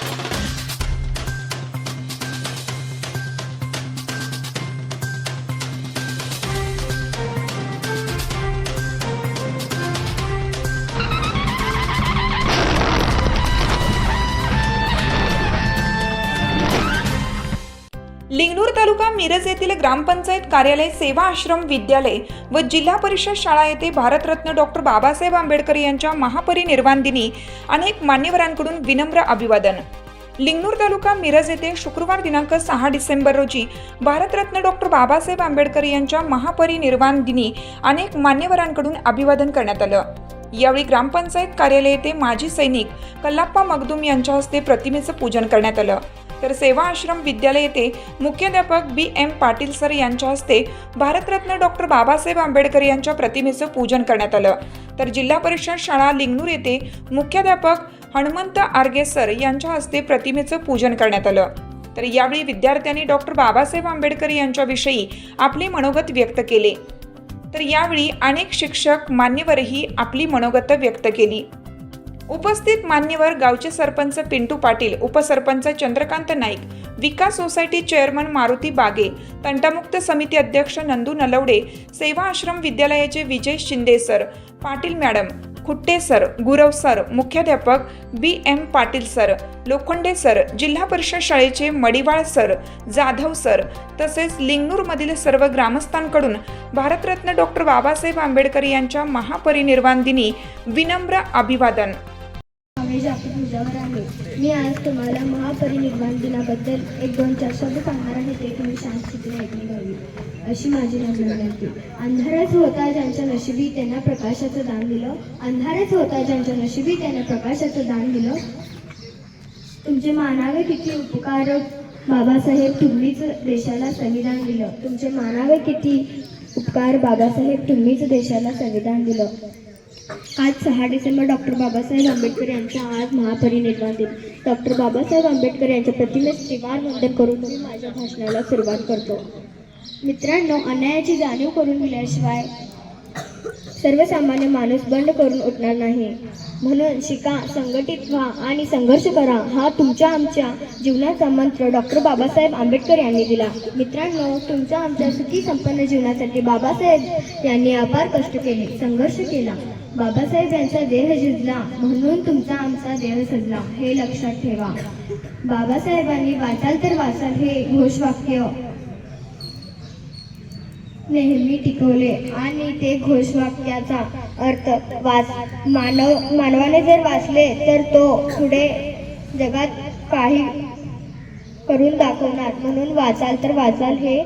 Thank you. Lingnur तालुका मिरज येथील ग्रामपंचायत कार्यालय सेवा आश्रम विद्यालय व जिल्हा परिषद शाळा येथे भारतरत्न डॉक्टर बाबासाहेब आंबेडकर यांच्या महापरिनिर्वाण दिनी अनेक मान्यवरांकडून विनम्र अभिवादन. लिंगणूर तालुका मिरज येथे शुक्रवार दिनांक सहा डिसेंबर रोजी भारतरत्न डॉक्टर बाबासाहेब आंबेडकर यांच्या महापरिनिर्वाण दिनी अनेक मान्यवरांकडून अभिवादन करण्यात आलं. यावेळी ग्रामपंचायत कार्यालय येथे माजी सैनिक कल्लाप्पा मगदूम यांच्या हस्ते प्रतिमेचं पूजन करण्यात आलं. तर सेवा आश्रम विद्यालय येथे मुख्याध्यापक बी एम पाटील सर यांच्या हस्ते भारतरत्न डॉक्टर बाबासाहेब आंबेडकर यांच्या प्रतिमेचं पूजन करण्यात आलं. तर जिल्हा परिषद शाळा लिंगनूर येथे मुख्याध्यापक हनुमंत आर्गे सर यांच्या हस्ते प्रतिमेचं पूजन करण्यात आलं. तर यावेळी विद्यार्थ्यांनी डॉक्टर बाबासाहेब आंबेडकर यांच्याविषयी आपले मनोगत व्यक्त केले. तर यावेळी अनेक शिक्षक मान्यवरही आपली मनोगत व्यक्त केली. उपस्थित मान्यवर गावचे सरपंच पिंटू पाटील उपसरपंच चंद्रकांत नाईक विकास सोसायटी चेअरमन मारुती बागे तंटामुक्त समिती अध्यक्ष नंदू नलवडे सेवा आश्रम विद्यालयाचे Vijay Shinde sir Patil madam Khutte sir Gurav sir मुख्याध्यापक B M Patil sir Lokhande sir zilla parishad शाळेचे मडिवाळ सर जाधव सर तसेच लिंगनूरमधील सर्व ग्रामस्थांकडून भारतरत्न डॉक्टर बाबासाहेब आंबेडकर यांच्या महापरिनिर्वाण दिनी विनम्र अभिवादन. आम्ही जाती तुझ्यावर आहे. मी आज तुम्हाला महापरिनिर्वाण दिनाबद्दल एक दोन चार शब्द सांगणार आहे ते तुम्ही शांततेने ऐकणे घ्यावी अशी माझी नम्र विनंती अंधारच होता ज्यांच्या नशिबी त्यांना प्रकाशाचं दान दिलं. अंधारच होता ज्यांच्या नशिबी त्यांना प्रकाशाचं दान दिलं. तुमचे मानावे किती उपकार बाबासाहेब तुम्हीच देशाला संविधान दिलं. तुमचे मानावे किती उपकार बाबासाहेब तुम्हीच देशाला संविधान दिलं. आज सहा डिसेंबर डॉक्टर बाबासाहेब आंबेडकर यांचा आज महापरिनिर्वाण दिन. डॉक्टर बाबासाहेब आंबेडकर यांच्या प्रतिमेस त्रिवार वंदन करून मी माझ्या भाषणाला सुरुवात करतो. मित्रांनो अन्यायाची जाणीव करून दिल्याशिवाय सर्वसामान्य माणूस बंड करून उठणार नाही. म्हणून शिका संघटित व्हा आणि संघर्ष करा. हा तुमच्या आमच्या जीवनाचा मंत्र डॉक्टर बाबासाहेब आंबेडकर यांनी दिला. मित्रांनो तुमच्या आमच्या सुखी संपन्न जीवनासाठी बाबासाहेब यांनी अपार कष्ट केले संघर्ष केला. बाबासाहेब यांचा देह झिजला म्हणून तुमचा आमचा देह सजला हे लक्षात ठेवा. बाबासाहेबांनी वाचाल तर वाचाल हे घोषवाक्य. नेहमी टिकवले आणि ते घोषवाक्याचा अर्थ वाच मानव मानवाने जर वाचले तर तो पुढे जगात काही करून दाखवणार. म्हणून वाचाल तर वाचाल हे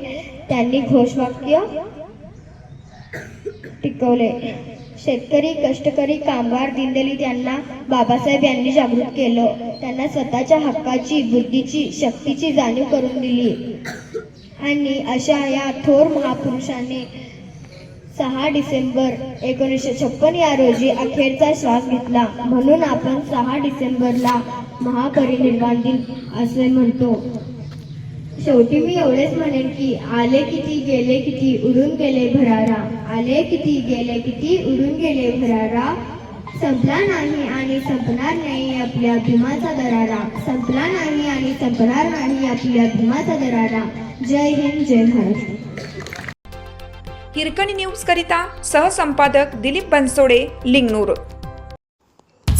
त्यांनी घोषवाक्य. टिकवले. शेतकरी कष्टकरी कामगार दिनदली त्यांना बाबासाहेब यांनी जागृत केलं. त्यांना स्वतःच्या हक्काची बुद्धीची शक्तीची जाणीव करून दिली. आणि अशा या थोर महापुरुषाने सहा डिसेंबर एकोणीसशे छप्पन या रोजी अखेरचा श्वास घेतला. म्हणून आपण सहा डिसेंबरला महापरिनिर्वाण दिन असे म्हणतो. शेवटी मी एवढेच म्हणेन की आले किती गेले किती उडून गेले भरारा. आले किती गेले किती उडून गेले भरारा. संपला नाही आणि संपणार नाही आपल्या भीमाचा दरारा. संपला नाही आणि संपणार नाही आपल्या भीमाचा दरारा. जय हिंद जय महाराष्ट्र हिरकणी न्यूज करिता सहसंपादक दिलीप बनसोडे लिंगनूर.